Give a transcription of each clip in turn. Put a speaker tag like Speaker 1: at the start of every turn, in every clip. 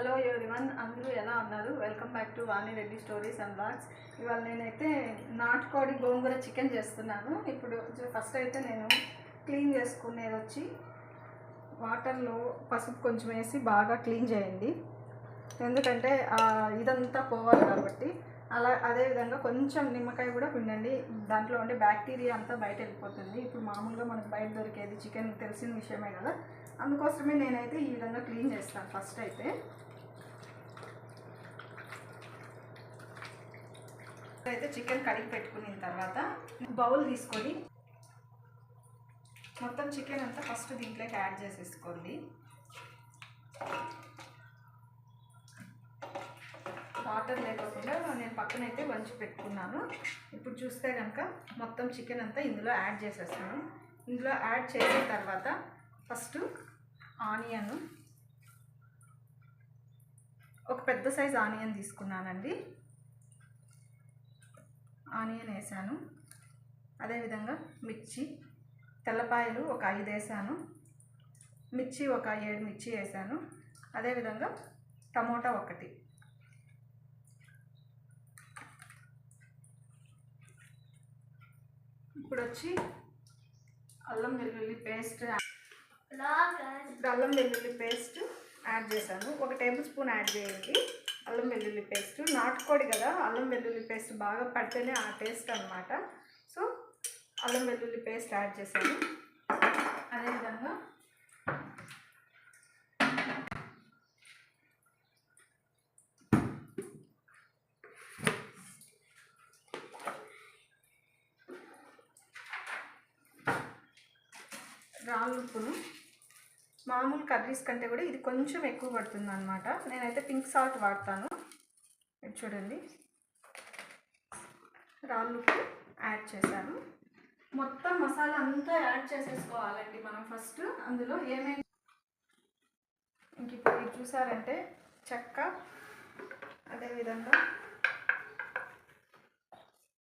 Speaker 1: Hello everyone అందరూ ఎలా ఉన్నారు? Welcome back to Vani Reddy stories and vlogs ఇవాళ నేనైతే నాటుకోడి గోంగూర చికెన్ చేస్తున్నాను. ఇప్పుడు ఫస్ట్ అయితే నేను క్లీన్ చేసుకునేది వచ్చి వాటర్లో పసుపు కొంచెం వేసి బాగా క్లీన్ చేయండి. ఎందుకంటే ఇదంతా పోవాలి కాబట్టి. అలా అదేవిధంగా కొంచెం నిమ్మకాయ కూడా పిండండి. దాంట్లో ఉండే బ్యాక్టీరియా అంతా బయట వెళ్ళిపోతుంది. ఇప్పుడు మామూలుగా మనకు బయట దొరికేది చికెన్ తెలిసిన విషయమే కదా. అందుకోసమే నేనైతే ఈ విధంగా క్లీన్ చేస్తాను ఫస్ట్ అయితే. అయితే చికెన్ కడిగి పెట్టుకున్న తర్వాత బౌల్ తీసుకొని మొత్తం చికెన్ అంతా ఫస్ట్ దీంట్లోకి యాడ్ చేసేసుకోండి. వాటర్ లేకుండా నేను పక్కన అయితే వంచి పెట్టుకున్నాను. ఇప్పుడు చూస్తే కనుక మొత్తం చికెన్ అంతా ఇందులో యాడ్ చేసేస్తాను. ఇందులో యాడ్ చేసిన తర్వాత ఫస్ట్ ఆనియన్ ఒక పెద్ద సైజ్ ఆనియన్ తీసుకున్నానండి. ఆనియన్ వేసాను అదేవిధంగా మిర్చి తెల్లపాయలు ఒక ఐదు వేసాను మిర్చి ఒక ఏడు మిర్చి వేసాను అదేవిధంగా టమోటా ఒకటి. ఇప్పుడు వచ్చి అల్లం వెల్లుల్లి పేస్ట్ ఇప్పుడు అల్లం వెల్లుల్లి పేస్ట్ యాడ్ చేశాను. ఒక టేబుల్ స్పూన్ యాడ్ చేయండి. అల్లం వెల్లుల్లి పేస్ట్. నాటుకోడి కదా అల్లం వెల్లుల్లి పేస్ట్ బాగా పడితేనే ఆ టేస్ట్ అనమాట సో అల్లం వెల్లుల్లి పేస్ట్ యాడ్ చేశాను. అదేవిధంగా రాళ్ళుప్పును మామూలు కర్రీస్ కంటే కూడా ఇది కొంచెం ఎక్కువ పడుతుంది అనమాట నేనైతే పింక్ సాల్ట్ వాడతాను. ఇది చూడండి. రాళ్ళుకు యాడ్ చేశాను. మొత్తం మసాలా అంతా యాడ్ చేసేసుకోవాలండి మనం ఫస్ట్. అందులో ఏమేమి ఇంక ఇప్పుడు ఇది చూసారంటే చెక్క అదేవిధంగా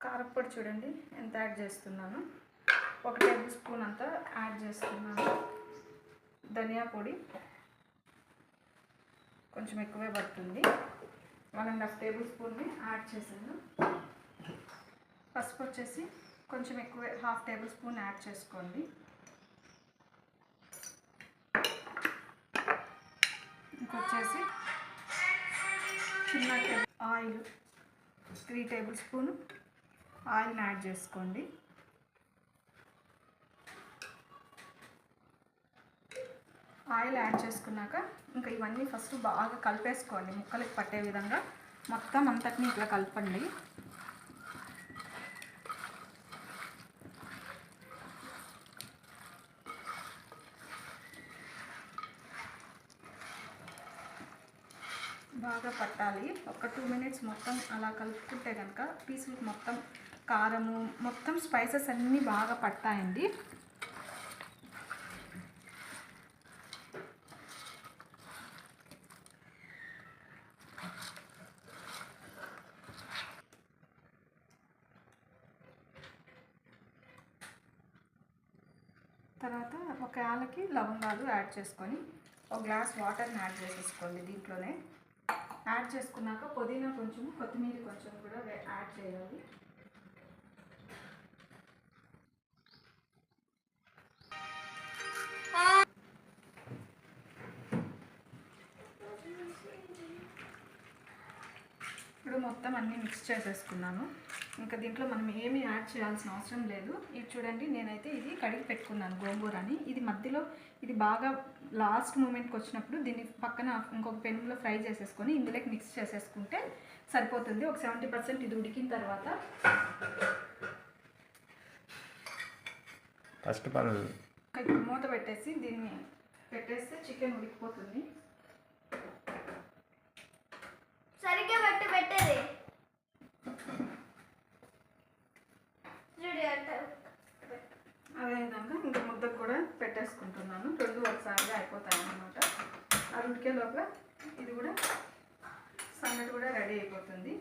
Speaker 1: కారప్పొడి చూడండి. ఎంత యాడ్ చేస్తున్నాను? ఒక టేబుల్ స్పూన్ అంతా యాడ్ చేస్తున్నాను. ధనియా పొడి కొంచెం ఎక్కువే పడుతుంది. వన్ అండ్ హాఫ్ టేబుల్ స్పూన్ని యాడ్ చేశాను. పసుపు వచ్చేసి కొంచెం ఎక్కువే హాఫ్ టేబుల్ స్పూన్ యాడ్ చేసుకోండి. ఇంకొచ్చేసి చిన్న table oil three tablespoon ఆయిల్ని యాడ్ చేసుకోండి. ఆయిల్ యాడ్ చేసుకున్నాక ఇంకా ఇవన్నీ ఫస్ట్ బాగా కలిపేసుకోండి ముక్కలకు పట్టే విధంగా. మొత్తం అంతటిని ఇట్లా కలపండి. బాగా పట్టాలి. ఒక టూ మినిట్స్ మొత్తం అలా కలుపుకుంటే కనుక పీసులకు మొత్తం కారము మొత్తం స్పైసెస్ అన్నీ బాగా పట్టాయండి తర్వాత ఒక యాలకి లవంగాలు యాడ్ చేసుకొని ఒక గ్లాస్ వాటర్ని యాడ్ చేసేసుకోండి దీంట్లోనే. యాడ్ చేసుకున్నాక పుదీనా కొంచెం కొత్తిమీర కొంచెం కూడా యాడ్ చేయాలి. ఇప్పుడు మొత్తం అన్నీ మిక్స్ చేసేసుకున్నాను. ఇంకా దీంట్లో మనం ఏమీ యాడ్ చేయాల్సిన అవసరం లేదు. ఇది చూడండి నేనైతే ఇది కడిగి పెట్టుకున్నాను గోంగూరని. ఇది మధ్యలో ఇది బాగా లాస్ట్ మూమెంట్కి వచ్చినప్పుడు దీన్ని పక్కన ఇంకొక పెన్లో ఫ్రై చేసేసుకొని ఇందులోకి మిక్స్ చేసేసుకుంటే సరిపోతుంది. ఒక సెవెంటీ పర్సెంట్ ఇది ఉడికిన తర్వాత
Speaker 2: ఫస్ట్
Speaker 1: మూత పెట్టేసి దీన్ని పెట్టేస్తే చికెన్ ఉడికిపోతుంది
Speaker 3: సరిగ్గా పెట్టి పెట్టేది చూడు అట్ట
Speaker 1: అదేవిధంగా ఇంకా ముద్దకు కూడా పెట్టేసుకుంటున్నాను రెండు ఒకసారిగా అయిపోతాయి అన్నమాట అది ఉడికే లోపల ఇది కూడా సంగటి కూడా రెడీ అయిపోతుంది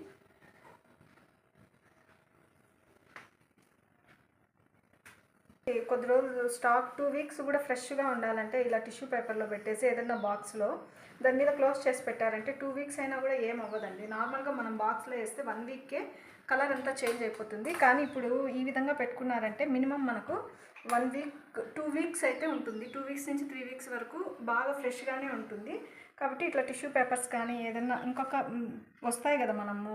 Speaker 1: ఈ కొద్ది రోజులు స్టాక్ టూ వీక్స్ కూడా ఫ్రెష్గా ఉండాలంటే ఇలా టిష్యూ పేపర్లో పెట్టేసి ఏదైనా బాక్స్లో దాని మీద క్లోజ్ చేసి పెట్టారంటే టూ వీక్స్ అయినా కూడా ఏం అవ్వదండి. నార్మల్గా మనం బాక్స్లో వేస్తే వన్ వీక్కే కలర్ అంతా చేంజ్ అయిపోతుంది. కానీ ఇప్పుడు ఈ విధంగా పెట్టుకున్నారంటే మినిమం మనకు వన్ వీక్ టూ వీక్స్ అయితే ఉంటుంది. టూ వీక్స్ నుంచి త్రీ వీక్స్ వరకు బాగా ఫ్రెష్గానే ఉంటుంది. కాబట్టి ఇట్లా టిష్యూ పేపర్స్ కానీ ఏదైనా ఇంకొక వస్తాయి కదా మనము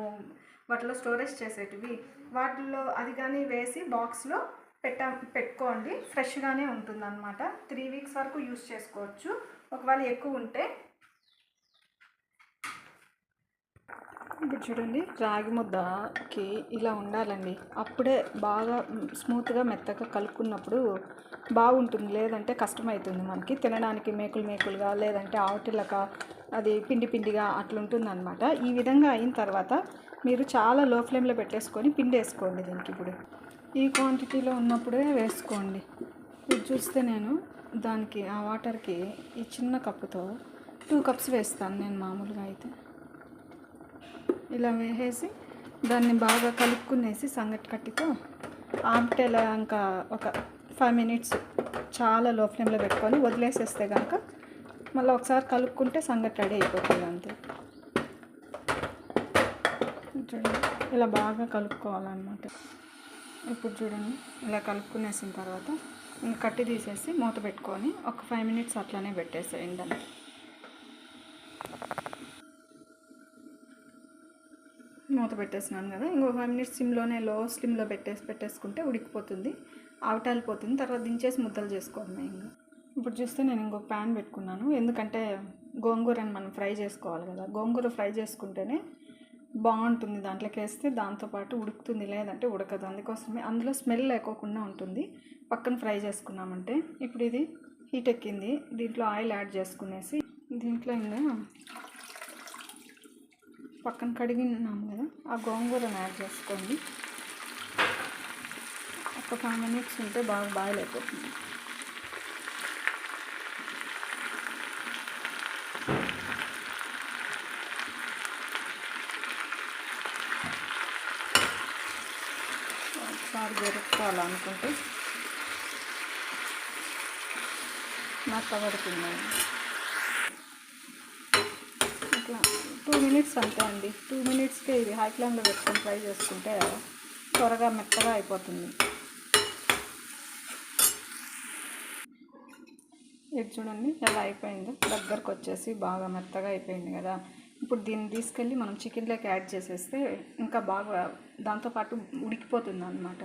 Speaker 1: వాటిలో స్టోరేజ్ చేసేటివి. వాటిల్లో అది కానీ వేసి బాక్స్లో పెట్టా పెట్టుకోండి. ఫ్రెష్గానే ఉంటుందన్నమాట. త్రీ వీక్స్ వరకు యూస్ చేసుకోవచ్చు. ఒకవేళ ఎక్కువ ఉంటే. ఇప్పుడు చూడండి రాగి ముద్దకి ఇలా ఉండాలండి. అప్పుడే బాగా స్మూత్గా మెత్తగా కలుపుకున్నప్పుడు బాగుంటుంది. లేదంటే కష్టమవుతుంది మనకి. తినడానికి మేకులు మేకులుగా లేదంటే ఆవటిలక అది పిండి పిండిగా అట్లుంటుంది అనమాట ఈ విధంగా అయిన తర్వాత మీరు చాలా లో ఫ్లేమ్లో పెట్టేసుకొని పిండి వేసుకోండి దీనికి ఇప్పుడు. ఈ క్వాంటిటీలో ఉన్నప్పుడే వేసుకోండి. ఇది చూస్తే నేను దానికి ఆ వాటర్కి ఈ చిన్న కప్పుతో టూ కప్స్ వేస్తాను నేను మామూలుగా అయితే. ఇలా వేసేసి దాన్ని బాగా కలుపుకునేసి సంగటి కట్టితో ఆమ్టెల ఇంకా ఒక ఫైవ్ మినిట్స్ చాలా లో ఫ్లేమ్లో పెట్టుకొని వదిలేసేస్తే కనుక మళ్ళీ ఒకసారి కలుపుకుంటే సంగటి రెడీ అయిపోతుంది అంతే. ఇలా బాగా కలుపుకోవాలన్నమాట. ఇప్పుడు చూడండి ఇలా కలుపుకునేసిన తర్వాత ఇంకా కట్టి తీసేసి మూత పెట్టుకొని ఒక ఫైవ్ మినిట్స్ అట్లానే పెట్టేసేయండి దాన్ని మూత పెట్టేసినాను కదా ఇంకో ఫైవ్ మినిట్స్ సిమ్లోనే లో స్లిమ్లో పెట్టేసి పెట్టేసుకుంటే ఉడికిపోతుంది ఆవటాలిపోతుంది తర్వాత దించేసి ముద్దలు చేసుకోవడమే ఇంకా ఇప్పుడు చూస్తే నేను ఇంకొక ప్యాన్ పెట్టుకున్నాను ఎందుకంటే గోంగూరని మనం ఫ్రై చేసుకోవాలి కదా గోంగూర ఫ్రై చేసుకుంటేనే బాగుంటుంది దాంట్లోకి వేస్తే దాంతోపాటు ఉడుకుతుంది లేదంటే ఉడకదు. అందుకోసమే అందులో స్మెల్ లేకోకుండా ఉంటుంది. పక్కన ఫ్రై చేసుకున్నామంటే ఇప్పుడు ఇది హీట్ ఎక్కింది. దీంట్లో ఆయిల్ యాడ్ చేసుకునేసి దీంట్లో ఇంకా పక్కన కడిగినాము కదా ఆ గోంగూరను యాడ్ చేసుకోండి. ఒక ఫైవ్ మినిట్స్ ఉంటే బాగా బాయిల్ అయిపోతుంది. ఒకసారి జరుపుకోవాలనుకుంటే నాకు ఇట్లా టూ మినిట్స్ అంతే అండి. టూ మినిట్స్కే ఇది హై ఫ్లేమ్లో పెట్టుకొని ఫ్రై చేసుకుంటే త్వరగా మెత్తగా అయిపోతుంది. ఇది చూడండి ఎలా అయిపోయిందో. దగ్గరకు వచ్చేసి బాగా మెత్తగా అయిపోయింది కదా. ఇప్పుడు దీన్ని తీసుకెళ్ళి మనం చికెన్లోకి యాడ్ చేసేస్తే ఇంకా బాగా దాంతోపాటు ఉడికిపోతుంది అనమాట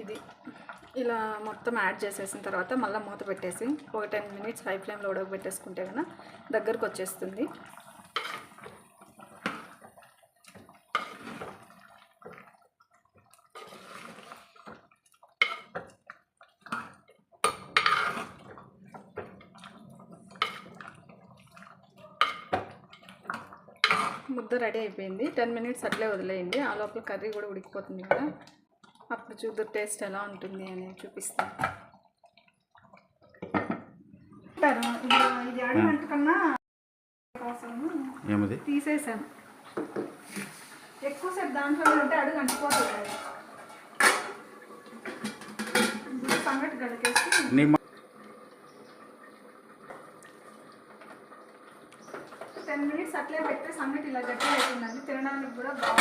Speaker 1: ఇది ఇలా మొత్తం యాడ్ చేసేసిన తర్వాత మళ్ళీ మూత పెట్టేసి ఒక టెన్ మినిట్స్ హై ఫ్లేమ్లో ఉడకబెట్టేసుకుంటే కన్నా దగ్గరకు వచ్చేస్తుంది. ముద్ద రెడీ అయిపోయింది. టెన్ మినిట్స్ అట్లే వదిలేయండి. ఆ లోపల కర్రీ కూడా ఉడికిపోతుంది కదా. అప్పుడు చూద్దరు టేస్ట్ ఎలా ఉంటుంది అని చూపిస్తాను ఇది ఇది అడిగినట్టు కన్నా కోసము
Speaker 2: ఏమది?
Speaker 1: తీసేసాను. ఎక్కువసేపు దాంట్లో ఉంటే అడుగు. ఇప్పుడు సంగటి గడికేసి టెన్ మినిట్స్ అట్లే పెడితే సంగటి ఇలా గట్టిగా అవుతుందండి తినడానికి కూడా బాగుంటుంది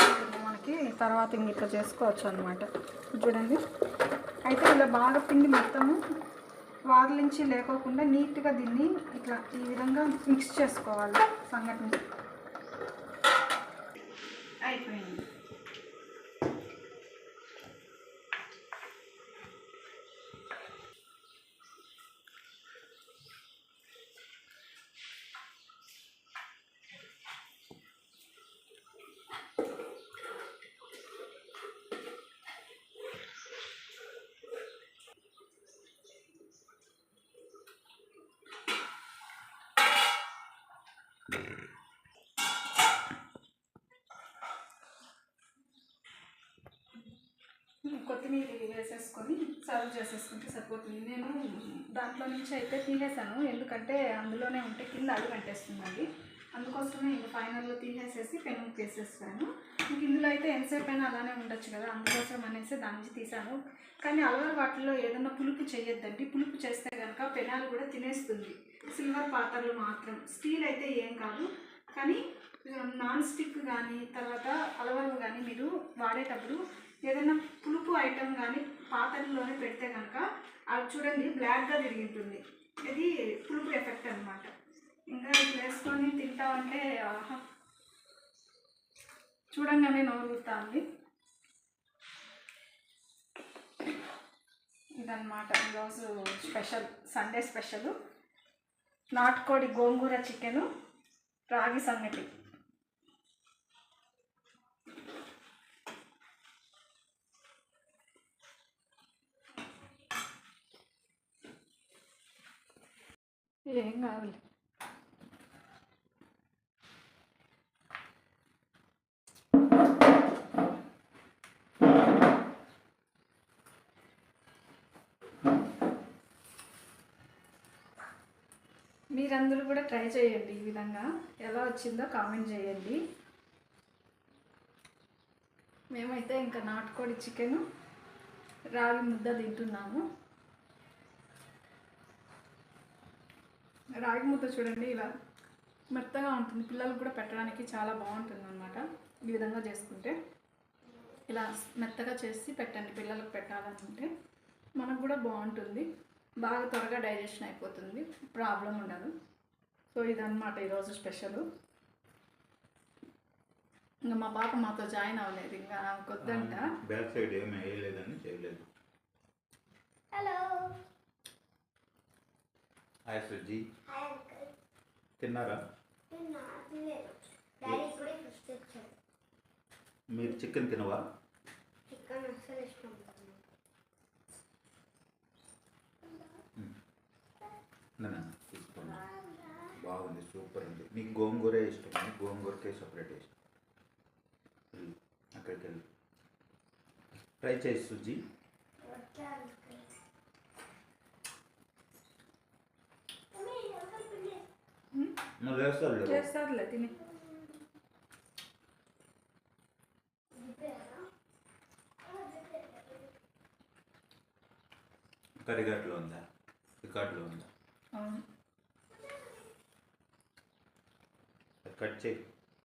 Speaker 1: మనకి తర్వాత ఇంక ఇట్లా చేసుకోవచ్చు అనమాట చూడండి. అయితే ఇలా బాగా పిండి మొత్తము వార్లించి లేకోకుండా నీట్గా దీన్ని ఇట్లా ఈ విధంగా మిక్స్ చేసుకోవాలి సంఘటన అయిపోయింది కొత్తిమీర వేసేసుకొని సర్వ్ చేసేసుకుంటే సరిపోతుంది. నేను దాంట్లో నుంచి అయితే తీసేసాను ఎందుకంటే అందులోనే ఉంటే కింద అడుగు అంటేస్తుందండి అందుకోసమే ఇంకా ఫైనల్లో తీసేసేసి పెనుకు వేసేసాను మీకు ఇందులో అయితే ఎంతసేపు అయినా అలానే ఉండొచ్చు కదా అందుకోసం అనేసి దాని నుంచి తీసాను. కానీ అలవారు వాటిల్లో ఏదైనా పులుపు చేయొద్దండి పులుపు చేస్తే కనుక పెనాలు కూడా తినేస్తుంది. సిల్వర్ పాత్రలు మాత్రం. స్టీల్ అయితే ఏం కాదు. కానీ నాన్ స్టిక్ కానీ తర్వాత అలవారు కానీ మీరు వాడేటప్పుడు ఏదైనా పులుపు ఐటెం కానీ పాత్రల్లోనే పెడితే కనుక అది చూడండి బ్లాక్గా తిరిగింటుంది. ఇది పులుపు ఎఫెక్ట్ అనమాట ఇంకా ఇది వేసుకొని తింటామంటే ఆహా చూడంగానే నోరుతా ఉంది ఇదన్నమాట ఈరోజు స్పెషల్ సండే స్పెషల్. నాటుకోడి గోంగూర చికెను రాగి సంగటి. ఏం కావాలి మీరందరూ కూడా ట్రై చేయండి ఈ విధంగా. ఎలా వచ్చిందో కామెంట్ చేయండి. మేమైతే ఇంకా నాటుకోడి చికెను రాగి ముద్ద తింటున్నాము. రాగి ముద్ద చూడండి ఇలా మెత్తగా ఉంటుంది. పిల్లలకు కూడా పెట్టడానికి చాలా బాగుంటుంది అనమాట ఈ విధంగా చేసుకుంటే ఇలా మెత్తగా చేసి పెట్టండి. పిల్లలకు పెట్టాలనుకుంటే మనకు కూడా బాగుంటుంది. బాగా త్వరగా డైజెషన్ అయిపోతుంది. ప్రాబ్లం ఉండదు. సో ఇదన్నమాట ఈరోజు స్పెషల్. ఇంకా మా పాప మాతో జాయిన్ అవ్వలేదు. ఇంకా ఆమెకు వద్దంట
Speaker 2: బ్యాక్ సైడ్ ఏమి వేయలేదని చేయలేదు.
Speaker 3: హలో.
Speaker 2: హాయ్ సుజీ. తిన్నారా? మీరు చికెన్ తినవా?
Speaker 3: చికెన్ అస్సలు ఇష్టం లేదు
Speaker 2: నన్ను తీసుకోండి బాగుంది సూపర్ ఉంది. మీకు గోంగూరే ఇష్టం ఉంది గోంగూరకే సపరేట్ ఇష్టం. అక్కడికి వెళ్ళి. ట్రై చేసి సుజీ. మరి వేస్తారు
Speaker 1: చేస్తారులే తిని.